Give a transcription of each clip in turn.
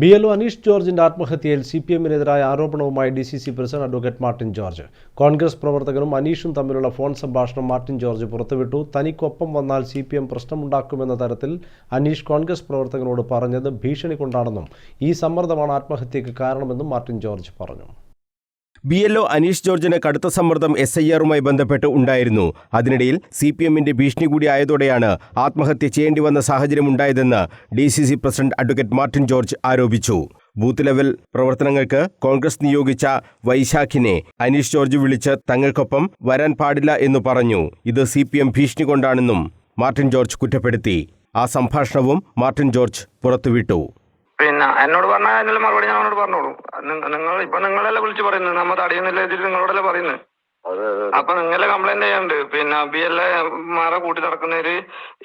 B L O Aneesh ജോർജിന്റെ ആത്മഹത്യയിൽ C P എമ്മിനെതിരായ ആരോപണവുമായി D C C president advocate Martin George. Congress പ്രവർത്തകനും അനീഷും തമ്മിലുള്ള ഫോൺ സംഭാഷണം മാർട്ടിൻ ജോർജ് പുറത്തുവിട്ടു. തനിക്കൊപ്പം വന്നാൽ സി പി എം പ്രശ്നമുണ്ടാക്കുമെന്ന തരത്തിൽ അനീഷ് കോൺഗ്രസ് പ്രവർത്തകനോട് പറഞ്ഞത് ഭീഷണി കൊണ്ടാണെന്നും ഈ സമ്മർദ്ദമാണ് ആത്മഹത്യയ്ക്ക് കാരണമെന്നും മാർട്ടിൻ ജോർജ് പറഞ്ഞു. ബി എൽ ഒ അനീഷ് ജോർജിന് കടുത്ത സമ്മർദ്ദം എസ് ഐ ആറുമായി ബന്ധപ്പെട്ട് ഉണ്ടായിരുന്നു. അതിനിടയിൽ സി പി എമ്മിന്റെ ഭീഷണി കൂടി ആയതോടെയാണ് ആത്മഹത്യ ചെയ്യേണ്ടി വന്ന സാഹചര്യമുണ്ടായതെന്ന് D C C president advocate Martin George ആരോപിച്ചു. ബൂത്ത് ലെവൽ പ്രവർത്തനങ്ങൾക്ക് കോൺഗ്രസ് നിയോഗിച്ച വൈശാഖിനെ അനീഷ് ജോർജ് വിളിച്ച് തങ്ങൾക്കൊപ്പം വരാൻ പാടില്ല എന്ന് പറഞ്ഞു. ഇത് സി പി എം ഭീഷണി കൊണ്ടാണെന്നും മാർട്ടിൻ ജോർജ് കുറ്റപ്പെടുത്തി. ആ സംഭാഷണവും മാർട്ടിൻ ജോർജ് പുറത്തുവിട്ടു. പിന്നെ എന്നോട് പറഞ്ഞാൽ അതിനുള്ള മറുപടി ഞാൻ അവനോട് പറഞ്ഞോളൂ. നിങ്ങൾ ഇപ്പൊ നിങ്ങളല്ലേ വിളിച്ചു പറയുന്നത്? നമ്മ തടയുന്നില്ല ഇതിൽ നിങ്ങളോടല്ലേ പറയുന്നത് അപ്പൊ നിങ്ങളെ കംപ്ലൈന്റ് ചെയ്യാണ്ട്? പിന്നെ ബി എല്ലെ മാറ കൂട്ടി നടക്കുന്നവര്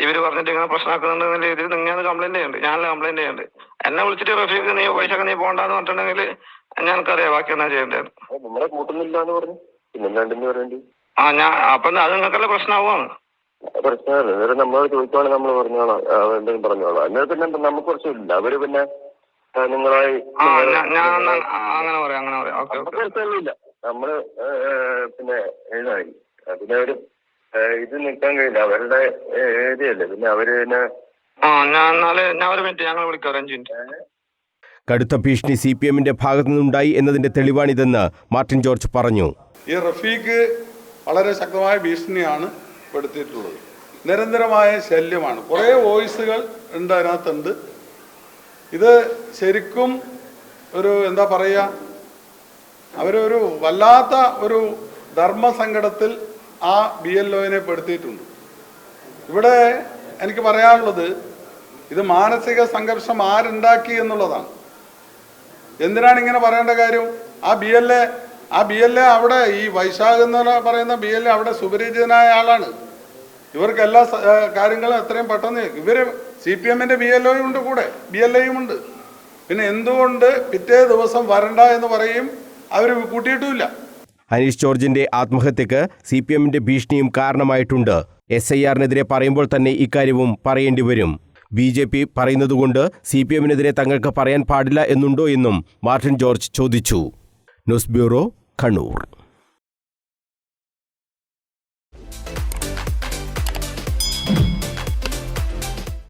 ഇവർ പറഞ്ഞിട്ട് ഇങ്ങനെ പ്രശ്നമാക്കുന്നുണ്ട് എന്നുള്ള രീതിയിൽ നിങ്ങൾ കംപ്ലൈന്റ് ചെയ്യണ്ട്. ഞാൻ കംപ്ലൈന്റ് ചെയ്യണ്ട്? എന്നെ വിളിച്ചിട്ട് റഫീഖ് നീ പൈസ നീ പോകണ്ടെന്ന് പറഞ്ഞിട്ടുണ്ടെങ്കിൽ ഞങ്ങൾക്കറിയാം ബാക്കി എന്നാ ചെയ്യേണ്ടത്? ആ ഞാൻ അപ്പൊ അത് നിങ്ങൾക്കല്ലേ പ്രശ്നമാവുകയാണ് പ്രശ്നമല്ല. ഇവരെ നമ്മളോട് ചോദിക്കുവാണെങ്കിൽ നമ്മൾ പറഞ്ഞോളാം. എന്തെങ്കിലും പറഞ്ഞോളാം. എന്നാൽ പിന്നെ എന്താ, നമുക്ക് കുറച്ചില്ല അവർ പിന്നെ നിങ്ങളായി ആ ഞാൻ ഞാൻ എന്നാ- ആ, അങ്ങനെ പറയാം അങ്ങനെ പറയാം. ഓക്കെ നമുക്ക് ഓക്കെ പ്രശ്നമൊന്നുമില്ല നമ്മൾ പിന്നെ എഴുതായി. പിന്നെ അവർ ഇത് നിൽക്കാൻ കഴിയില്ല. അവരുടെ ഏരിയല്ലേ പിന്നെ അവർ പിന്നെ കടുത്ത ഭീഷണി സി പി എമ്മിന്റെ ഭാഗത്തു നിന്നുണ്ടായി എന്നതിന്റെ തെളിവാണിതെന്ന് മാർട്ടിൻ ജോർജ് പറഞ്ഞു. ഈ റഫീഖ് വളരെ ശക്തമായ ഭീഷണിയാണ്. പെടുത്തിയിട്ടുള്ളത് നിരന്തരമായ ശല്യമാണ്. കുറേ വോയിസുകൾ ഉണ്ട് അതിനകത്തുണ്ട്. ഇത് ശരിക്കും ഒരു എന്താ പറയുക അവരൊരു വല്ലാത്ത ഒരു ധർമ്മസങ്കടത്തിൽ ആ ബി എൽ ഒനെ പെടുത്തിയിട്ടുണ്ട്. ഇവിടെ എനിക്ക് പറയാനുള്ളത് ഇത് മാനസിക സംഘർഷം ആരുണ്ടാക്കി എന്നുള്ളതാണ്. എന്തിനാണ് ഇങ്ങനെ പറയേണ്ട കാര്യം? ആ ബി എൽ എ ആ ബി എൽ എ അവിടെ ഈ വൈശാഖ് എന്ന് പറയുന്ന ബി എൽ എ അവിടെ സുപരിചിതനായ ആളാണ്. ഇവർക്ക് എല്ലാ കാര്യങ്ങളും എത്രയും പെട്ടെന്ന് ഇവർ സി പി എമ്മിന്റെ ബി എൽ ഒയും ഉണ്ട് കൂടെ ബി എൽ എയും ഉണ്ട്. പിന്നെ എന്തുകൊണ്ട് പിറ്റേ ദിവസം വരണ്ട എന്ന് പറയും അവർ കൂട്ടിയിട്ടുമില്ല. അനീഷ് ജോർജിന്റെ ആത്മഹത്യക്ക് സി പി എമ്മിന്റെ ഭീഷണിയും കാരണമായിട്ടുണ്ട്. എസ് ഐ ആറിനെതിരെ പറയുമ്പോൾ തന്നെ ഇക്കാര്യവും പറയേണ്ടി വരും. ബി ജെ പി പറയുന്നതുകൊണ്ട് സി പി എമ്മിനെതിരെ തങ്ങൾക്ക് പറയാൻ പാടില്ല എന്നുണ്ടോ എന്നും മാർട്ടിൻ ജോർജ് ചോദിച്ചു. News bureau Kannur.